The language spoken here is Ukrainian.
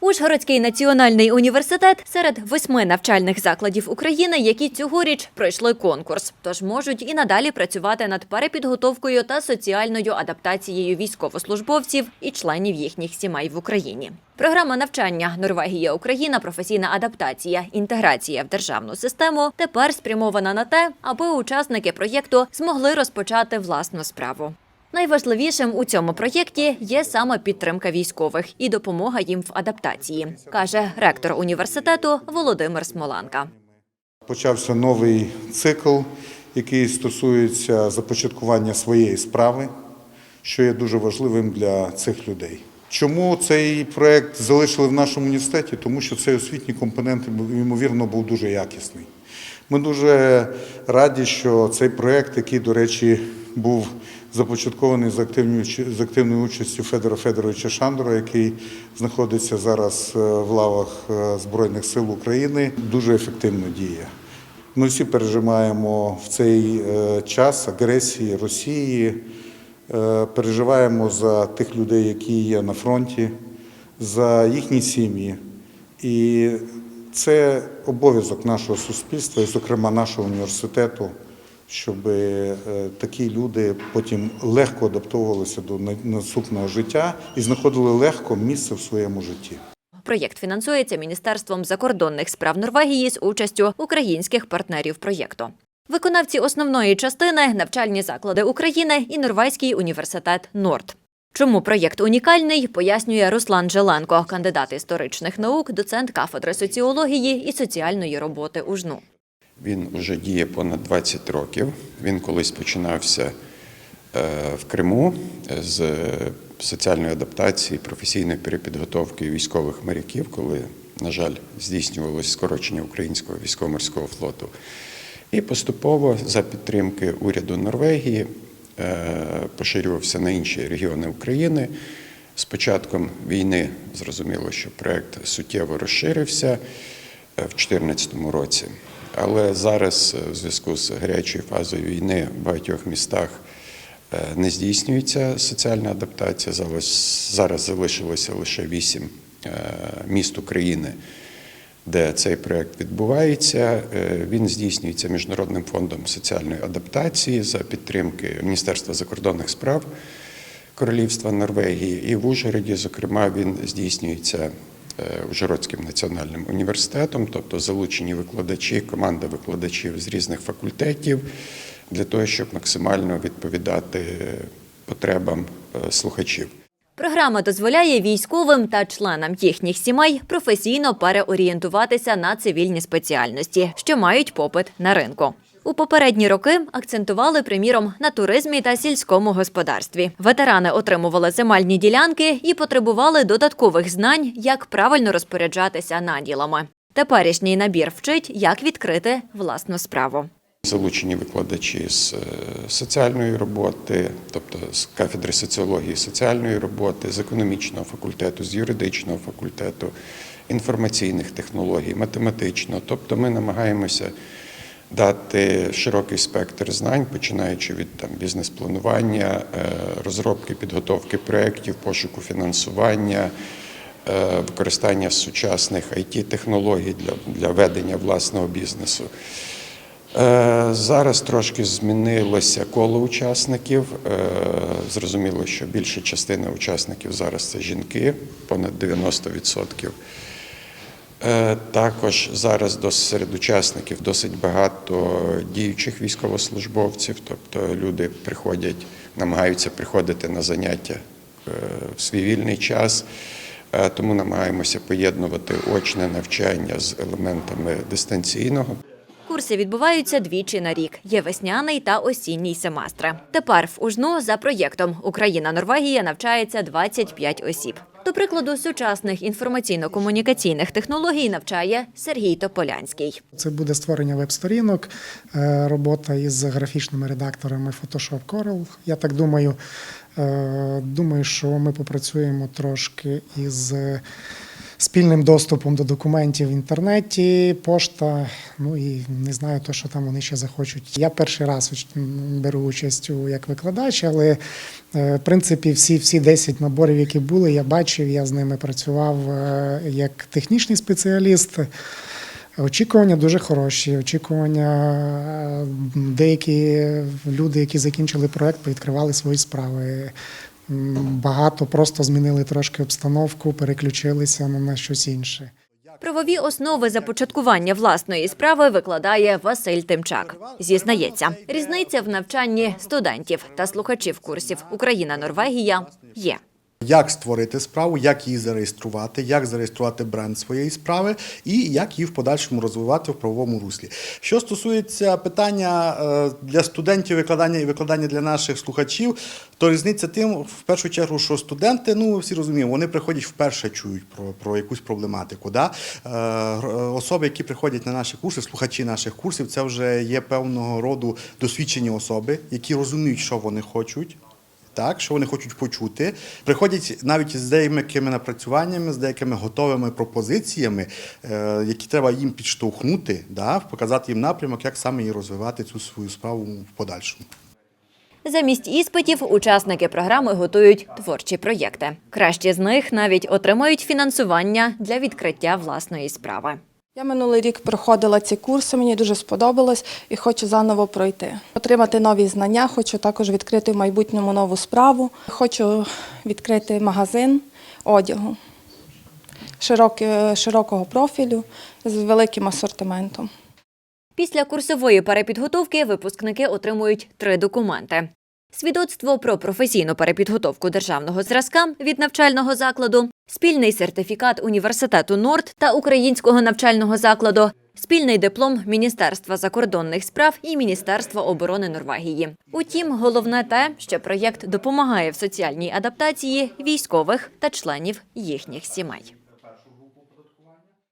Ужгородський національний університет серед восьми навчальних закладів України, які цьогоріч пройшли конкурс, тож можуть і надалі працювати над перепідготовкою та соціальною адаптацією військовослужбовців і членів їхніх сімей в Україні. Програма навчання Норвегія Україна, професійна адаптація, інтеграція в державну систему тепер спрямована на те, аби учасники проєкту змогли розпочати власну справу. Найважливішим у цьому проєкті є саме підтримка військових і допомога їм в адаптації, каже ректор університету Володимир Смоланка. Почався новий цикл, який стосується започаткування своєї справи, що є дуже важливим для цих людей. Чому цей проект залишили в нашому університеті? Тому що цей освітній компонент, ймовірно, був дуже якісний. Ми дуже раді, що цей проект, який, до речі, був започаткований з з активною участю Федора Федоровича Шандора, який знаходиться зараз е, в лавах е, Збройних сил України, дуже ефективно діє. Ми всі переживаємо в цей е, час агресії Росії, переживаємо за тих людей, які є на фронті, за їхні сім'ї. І це обов'язок нашого суспільства, і, зокрема, нашого університету, щоб е, такі люди потім легко адаптовувалися до наступного життя і знаходили легко місце в своєму житті. Проєкт фінансується Міністерством закордонних справ Норвегії з участю українських партнерів проєкту. Виконавці основної частини навчальні заклади України і Норвезький університет Норд. Чому проєкт унікальний, пояснює Руслан Желенко, кандидат історичних наук, доцент кафедри соціології і соціальної роботи УЖНУ. Він вже діє понад 20 років. Він колись починався е, в Криму з соціальної адаптації, професійної перепідготовки військових моряків, коли, на жаль, здійснювалося скорочення українського військово-морського флоту. І поступово за підтримки уряду Норвегії е, поширювався на інші регіони України. З початком війни зрозуміло, що проект суттєво розширився е, в 2014 році. Але зараз, е, в зв'язку з гарячою фазою війни в багатьох містах е, не здійснюється соціальна адаптація. Зараз, залишилося лише вісім е, міст України, де цей проект відбувається. Він здійснюється Міжнародним фондом соціальної адаптації за підтримки Міністерства закордонних справ Королівства Норвегії. І в Ужгороді, зокрема, він здійснюється Ужгородським національним університетом, тобто залучені викладачі, команда викладачів з різних факультетів для того, щоб максимально відповідати потребам е, слухачів. Програма дозволяє військовим та членам їхніх сімей професійно переорієнтуватися на цивільні спеціальності, що мають попит на ринку. У попередні роки акцентували, приміром, на туризмі та сільському господарстві. Ветерани отримували земельні ділянки і потребували додаткових знань, як правильно розпоряджатися наділами. Теперішній набір вчить, як відкрити власну справу. Залучені викладачі з е, соціальної роботи, тобто з кафедри соціології соціальної роботи, з економічного факультету, з юридичного факультету, інформаційних технологій, математичного. Тобто ми намагаємося дати широкий спектр знань, починаючи від там, бізнес-планування, е, розробки, підготовки проєктів, пошуку фінансування. е, Використання сучасних it технологій для, для ведення власного бізнесу. Е, Зараз трошки змінилося коло учасників. Зрозуміло, що більша частина учасників зараз це жінки, понад 90%. Е, Також зараз дос- серед учасників досить багато діючих військовослужбовців, тобто люди приходять, намагаються приходити на заняття е, в свій вільний час. Е, Тому намагаємося поєднувати очне навчання з елементами дистанційного. Курси відбуваються двічі на рік. Є весняний та осінній семестри. Тепер в УЖНУ за проєктом Україна-Норвегія навчається 25 осіб. До прикладу, сучасних інформаційно-комунікаційних технологій навчає Сергій Тополянський. Це буде створення веб-сторінок, е, робота із графічними редакторами Photoshop Corel. Я так думаю. Е, Думаю, що ми попрацюємо трошки із спільним доступом до документів в інтернеті, пошта. Ну і не знаю, то, що там вони ще захочуть. Я перший раз беру участь у як викладач, але е, в принципі всі, всі 10 наборів, які були, я бачив, я з ними працював е, як технічний спеціаліст. Очікування дуже хороші. Очікування е, деякі люди, які закінчили проект, відкривали свої справи. Багато просто змінили трошки обстановку, переключилися на щось інше. Правові основи започаткування власної справи викладає Василь Тимчак. Зізнається, різниця в навчанні студентів та слухачів курсів Україна-Норвегія є. Як створити справу, як її зареєструвати, як зареєструвати бренд своєї справи і як її в подальшому розвивати в правовому руслі. Що стосується питання е, для студентів викладання і викладання для наших слухачів, то різниця тим, в першу чергу, що студенти, ну всі розуміємо, вони приходять вперше чують про, про якусь проблематику. Да? Е, Особи, які приходять на наші курси, слухачі наших курсів, це вже є певного роду досвідчені особи, які розуміють, що вони хочуть так, що вони хочуть почути. Приходять навіть з деякими напрацюваннями, з деякими готовими пропозиціями, е, які треба їм підштовхнути, да, показати їм напрямок, як саме її розвивати цю свою справу в подальшому. Замість іспитів учасники програми готують творчі проєкти. Кращі з них навіть отримають фінансування для відкриття власної справи. Я минулий рік проходила ці курси, мені дуже сподобалось і хочу заново пройти. Отримати нові знання, хочу також відкрити в майбутньому нову справу. Хочу відкрити магазин одягу широкого профілю з великим асортиментом. Після курсової перепідготовки випускники отримують три документи: свідоцтво про професійну перепідготовку державного зразка від навчального закладу, спільний сертифікат університету Норд та українського навчального закладу, спільний диплом Міністерства закордонних справ і Міністерства оборони Норвегії. Утім, головне те, що проєкт допомагає в соціальній адаптації військових та членів їхніх сімей.